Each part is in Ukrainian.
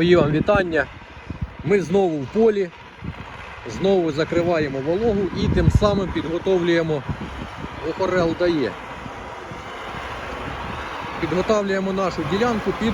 Мої вам вітання. Ми знову в полі, знову закриваємо вологу і тим самим підготовлюємо Охорел дає. Підготовлюємо нашу ділянку під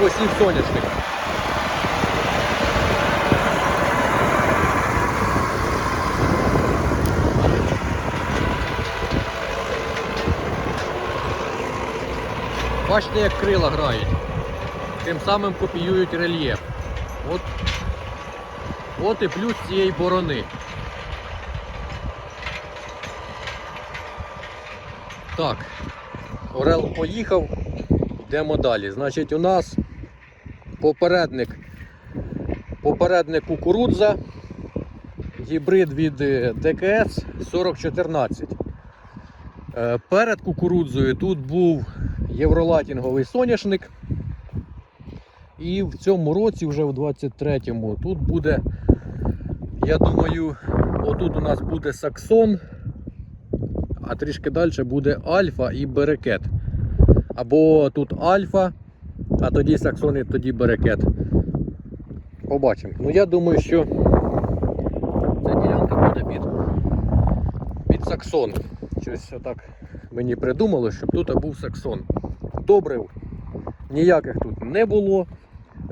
посів соняшника. Бачите, як крила грають. Тим самим копіюють рельєф. От, от і плюс цієї борони. Так, Орел поїхав, йдемо далі. Значить, у нас попередник, попередник кукурудза, гібрид від е, ДКС 4014. Е, Перед кукурудзою тут був євролатінговий соняшник. І в цьому році, вже в 23-му, тут буде, я думаю, отут у нас буде саксон, а трішки далі буде альфа і берекет. Або тут альфа, а тоді саксон і тоді берекет. Побачимо. Ну я думаю, що ця ділянка буде під, під саксон. Щось отак мені придумало, щоб тут був саксон. Добрив ніяких тут не було.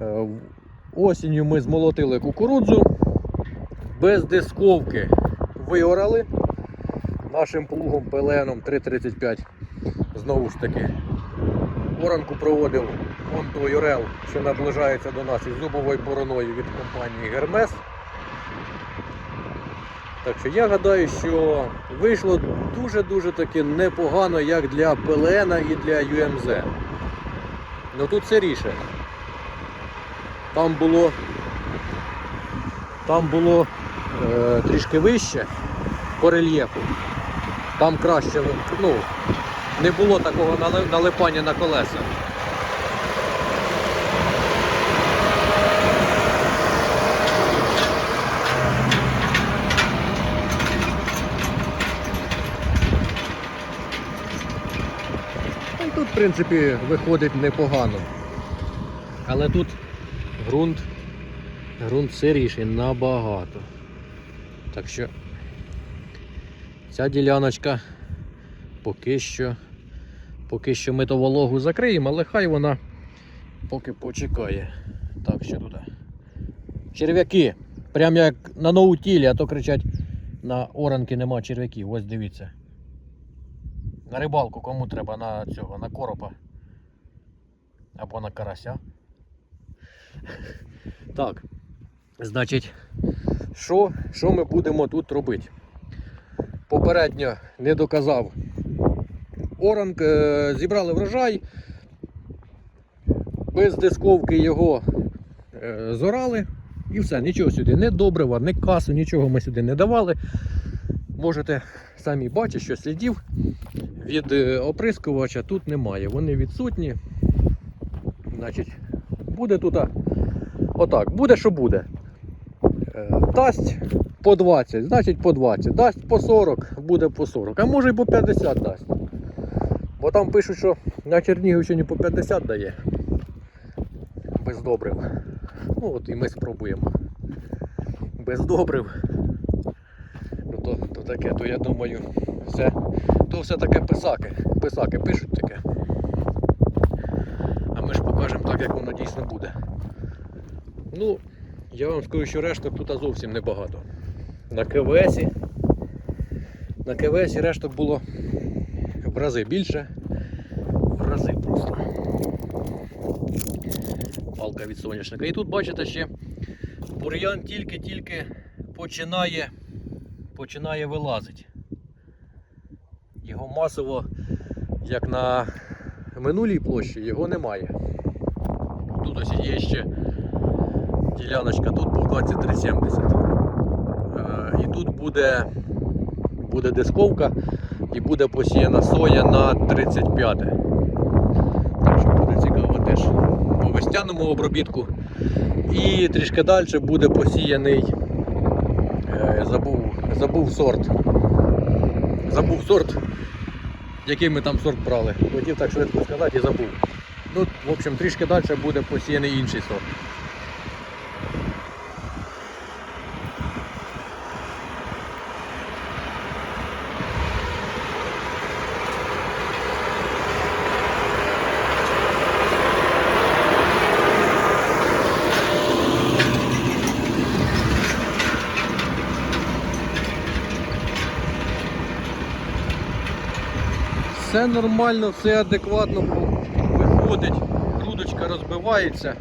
Е, Осінню ми змолотили кукурудзу, без дисковки виорали нашим плугом пеленом 335. Знову ж таки, оранку проводив он той Орел, що наближається до нас із зубовою бороною від компанії Гермес. Так що я гадаю, що вийшло дуже-дуже таки непогано як для ПЛН і для UMZ. Ну тут сиріше. Там було там було е, трішки вище по рельєфу. Там краще ну, не було такого налипання на колеса. Тут, в принципі, виходить непогано. Але тут ґрунт, ґрунт сиріший набагато. Так що ця діляночка поки що, поки що ми то вологу закриємо, але хай вона поки почекає. Так, що тут? Черв'яки. Прям як на ноутілі, а то кричать на оранки нема черв'яків. Ось дивіться. На рибалку кому треба на цього, на коропа. Або на карася. Так, значить, що, що ми будемо тут робити? Попередньо не доказав оранг, е, зібрали врожай, без дисковки його е, зорали і все, нічого сюди, не добрива, не касу, нічого ми сюди не давали. Можете самі бачити, що слідів від е, оприскувача тут немає. Вони відсутні. Значить, буде тут отак, буде, що буде. Е, Дасть по 20, значить по 20. Дасть по 40, буде по 40. А може і по 50 дасть. Бо там пишуть, що на Чернігівщині по 50 дає. Без добрив. Ну от і ми спробуємо. Без добрив. Ну то, то таке, то я думаю, все. То все таке писаки. Писаки пишуть таке. А ми ж покажемо так, як воно дійсно буде. Ну, я вам скажу, що решток тут зовсім небагато. На КВСі. На КВСі решток було в рази більше. В рази просто. Палка від соняшника. І тут бачите ще бур'ян тільки-тільки починає, починає вилазити. Його масово, як на минулій площі, його немає. Тут ось є ще діляночка, тут був 2370. Е, І тут буде, буде дисковка і буде посіяна соя на 35. Так що буде цікаво теж по вестяному обробітку. І трішки далі буде посіяний, е, забув, забув сорт. Забув сорт, який ми там сорт брали. Хотів так швидко сказати і забув. Ну, в общем, трішки далі буде посіяний інший сорт. Все нормально, все адекватно виходить, грудочка розбивається.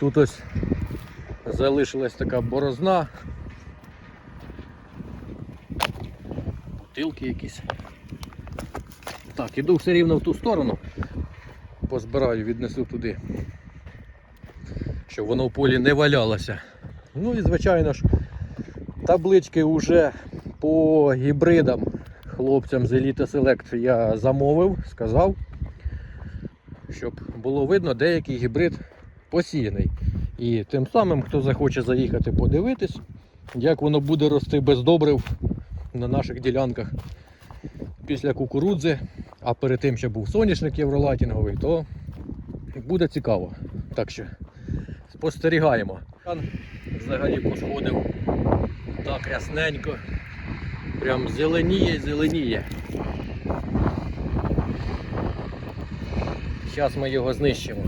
Тут ось залишилась така борозна. Бутилки якісь. Так, іду все рівно в ту сторону. Позбираю, віднесу туди. Щоб воно в полі не валялося. Ну і звичайно ж, таблички вже по гібридам хлопцям з Elite Select я замовив, сказав, щоб було видно, де який гібрид посіяний. І тим самим, хто захоче заїхати подивитись, як воно буде рости без добрив на наших ділянках після кукурудзи, а перед тим ще був соняшник євролатінговий, то буде цікаво. Так що спостерігаємо. Взагалі посходив так рясненько. Прям зеленіє, зеленіє. Зараз ми його знищимо.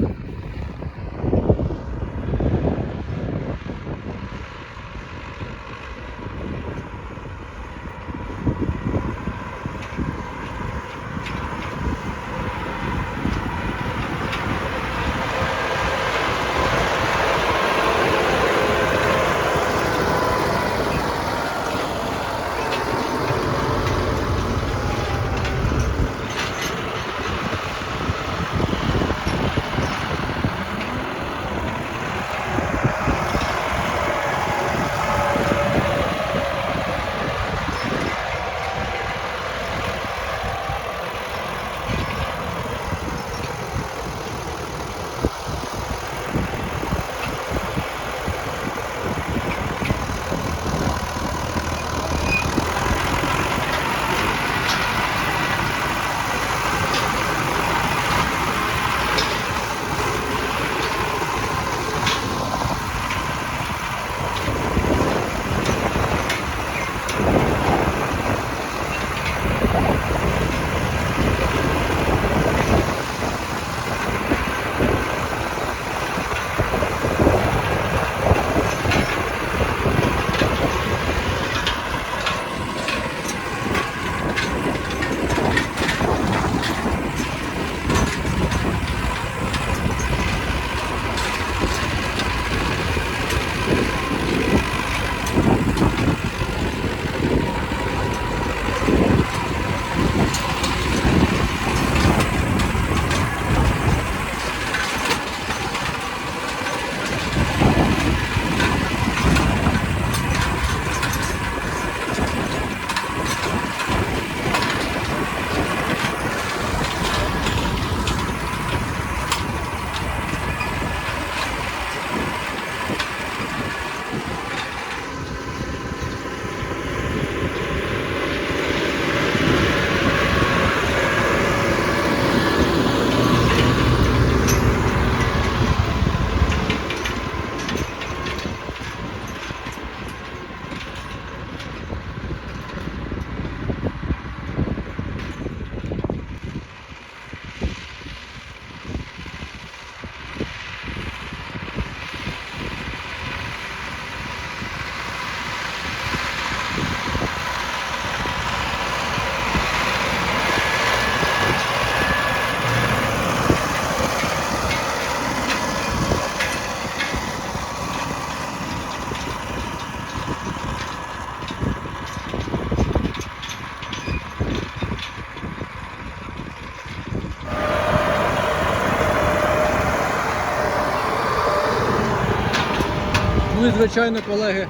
Звичайно, колеги,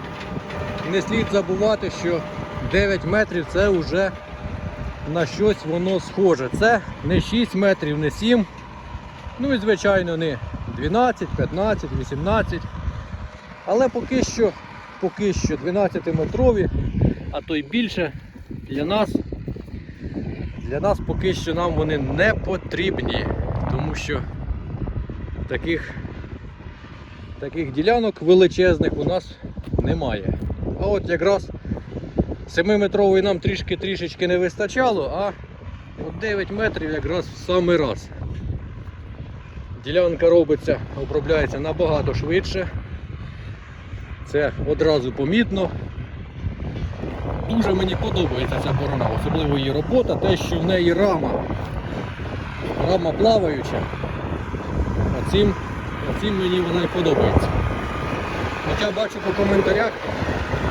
не слід забувати, що 9 метрів це вже на щось воно схоже. Це не 6 метрів, не 7. Ну і звичайно не 12, 15, 18. Але поки що, поки що 12 метрові, а то й більше для нас Для нас поки що нам вони не потрібні, тому що таких, таких ділянок величезних у нас немає. А от якраз 7-метрової нам трішки трішечки не вистачало, а от 9 метрів якраз в самий раз. Ділянка робиться, обробляється набагато швидше. Це одразу помітно. Дуже мені подобається ця борона, особливо її робота, те, що в неї рама. Рама плаваюча. Оцім, оцім мені вона і подобається. Хоча бачу по коментарях,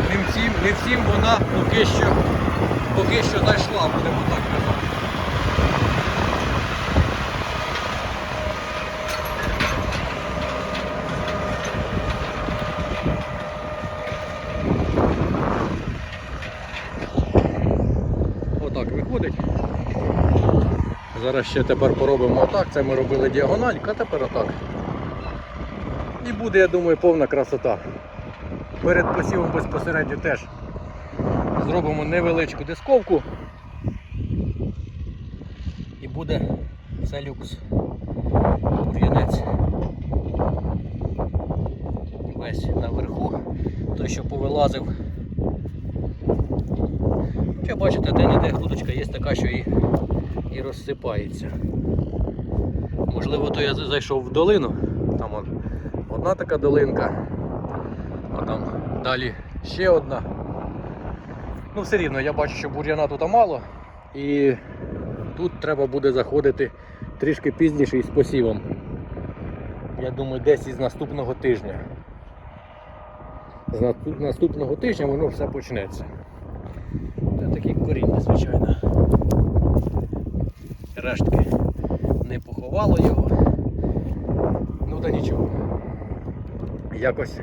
не всім, не всім вона поки що, поки що зайшла, будемо так казати. Отак виходить. Зараз ще тепер поробимо отак. Це ми робили діагональка, тепер отак. Буде, я думаю, повна красота. Перед посівом безпосередньо теж зробимо невеличку дисковку. І буде все люкс. Бур'янець. Весь наверху. Той, що повилазив. Ще бачите, де-не-де грудочка є така, що і, і розсипається. Можливо, то я зайшов в долину. Одна така долинка, а там далі ще одна. Ну, все рівно, я бачу, що бур'яна тут мало. І тут треба буде заходити трішки пізніше із посівом. Я думаю, десь із наступного тижня. З наступного тижня воно все почнеться. Це такі коріння, звичайно. Рештки не поховало його. Ну та нічого. Якось,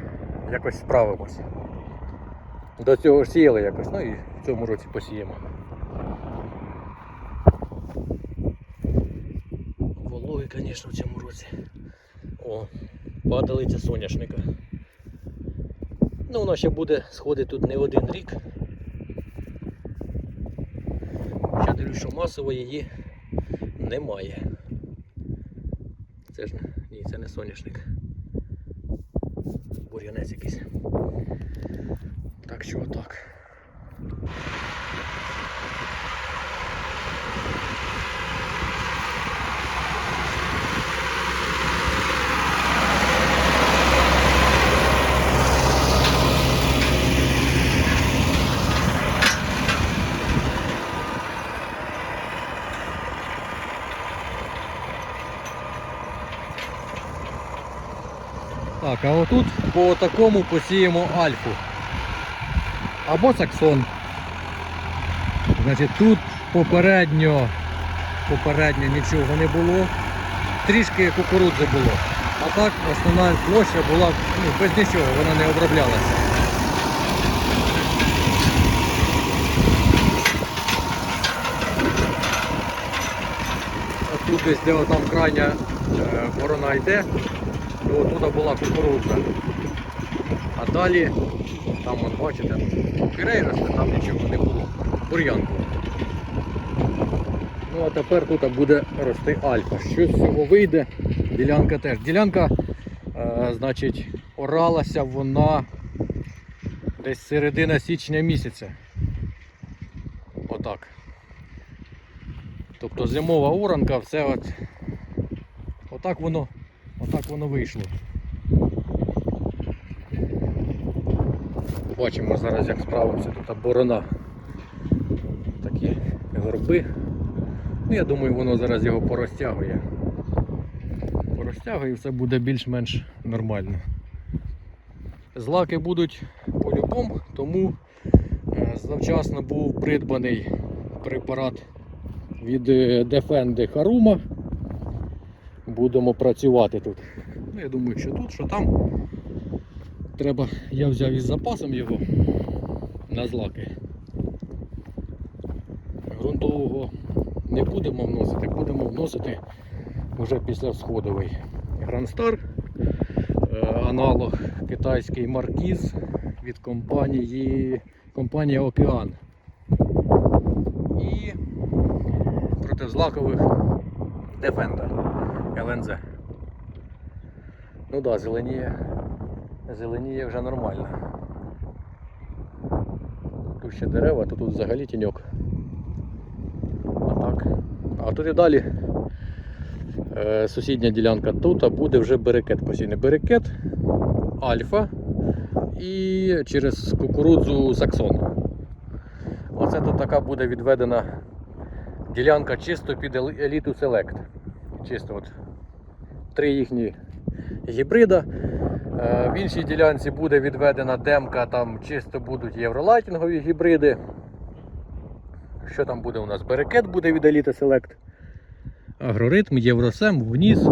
якось справимось. До цього ж сіяли якось, ну і в цьому році посіємо. Вологи, звісно, в цьому році. О, падалиця соняшника. Ну, вона ще буде сходити тут не один рік. Я дивлюсь, що масово її немає. Це ж ні, це не соняшник. Бур'янець якийсь. Так що отак. А отут по такому посіємо альфу. Або саксон. Значить тут попередньо, попередньо нічого не було. Трішки кукурудзи було. А так основна площа була ну, без нічого, вона не оброблялася. Тут десь де там крайня е, борона йде, то отуда була кукурудза. А далі, там от бачите, кирей росте, там нічого не було. Бур'ян був. Ну а тепер тут буде рости альфа. Що з цього вийде? Ділянка теж. Ділянка, е, значить, оралася вона десь середина січня місяця. Отак. Тобто зимова оранка, все от. Отак воно, отак воно вийшло. Побачимо зараз, як справимося тут борона. Такі горби. Ну, я думаю, воно зараз його порозтягує. Порозтягує і все буде більш-менш нормально. Злаки будуть по-любому, тому е, завчасно був придбаний препарат від е, Defendi Haruma. Будемо працювати тут. Ну, я думаю, що тут, що там. Треба, я взяв із запасом його на злаки. Грунтового не будемо вносити, будемо вносити вже після сходовий. Грандстар, е, аналог китайський маркіз від компанії компанія Океан. І протизлакових Defender ЛНЗ. Ну так, да, зеленіє. Зеленіє вже нормально. Тут ще дерева, то тут взагалі тіньок. А так. А тут і далі е, сусідня ділянка тут а буде вже берекет постійний. Берекет, альфа і через кукурудзу саксон. Оце тут така буде відведена ділянка чисто під еліту Select. Чисто от три їхні гібрида. Е, В іншій ділянці буде відведена демка, там чисто будуть євролайтінгові гібриди. Що там буде у нас? Берекет буде від Elite Select. Агроритм, Євросем, вниз.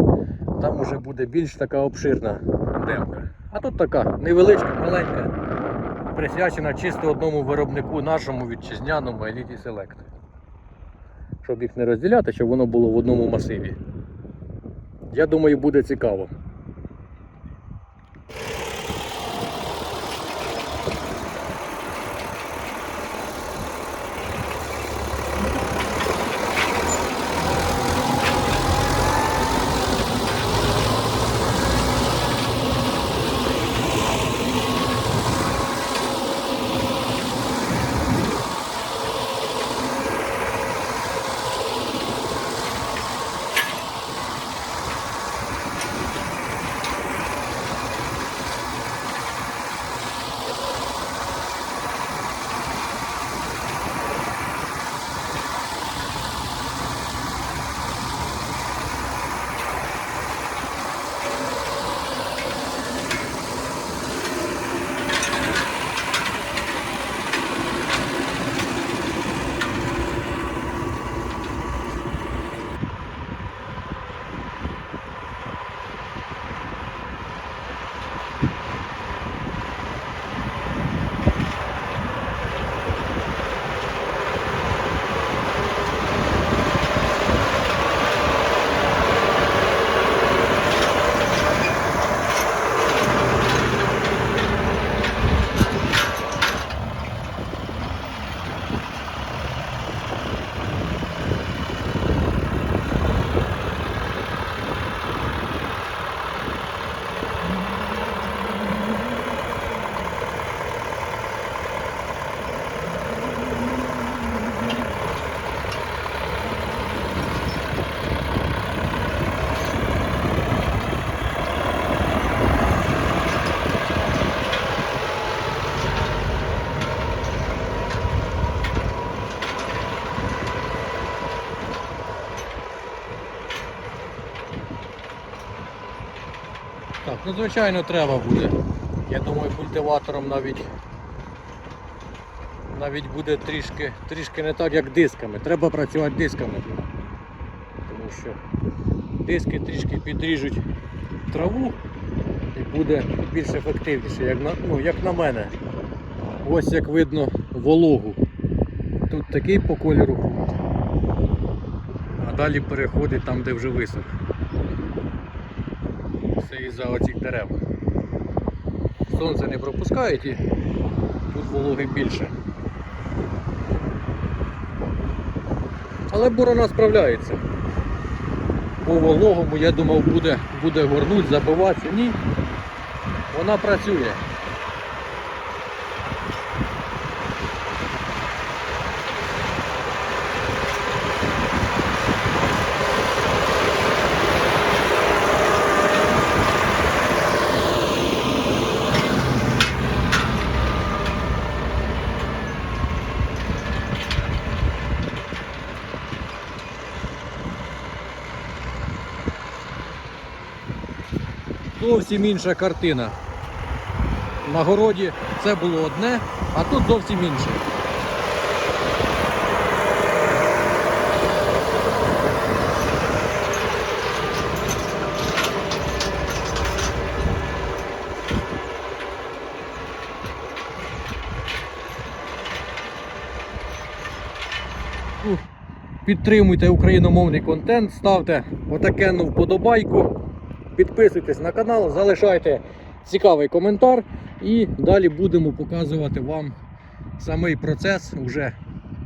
Там уже буде більш така обширна демка. А тут така невеличка, маленька, присвячена чисто одному виробнику нашому вітчизняному Elite Select. Щоб їх не розділяти, щоб воно було в одному масиві. Я думаю, буде цікаво. Ну звичайно треба буде. Я думаю, культиватором навіть навіть буде трішки, трішки не так, як дисками. Треба працювати дисками. Тому що диски трішки підріжуть траву і буде більш ефективніше, як на, ну, як на мене. Ось як видно вологу. Тут такий по кольору. А далі переходить там, де вже висох. Це із-за оцих дерев. Сонце не пропускають і тут вологи більше. Але борона справляється. По вологому, я думав, буде, буде горнуть, забиватися. Ні. Вона працює. Зовсім інша картина. На городі це було одне, а тут зовсім інше. Підтримуйте україномовний контент, ставте отакенну вподобайку, підписуйтесь на канал, залишайте цікавий коментар і далі будемо показувати вам самий процес уже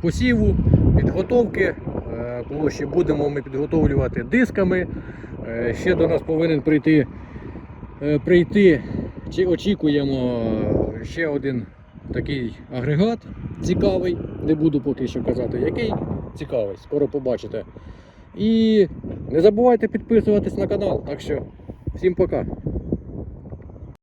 посіву, підготовки, е, площі. Будемо ми підготовлювати дисками. Е, Ще до нас повинен прийти, е, прийти чи очікуємо ще один такий агрегат цікавий. Не буду поки що казати, який цікавий, скоро побачите. І не забувайте підписуватись на канал. Так що всім пока.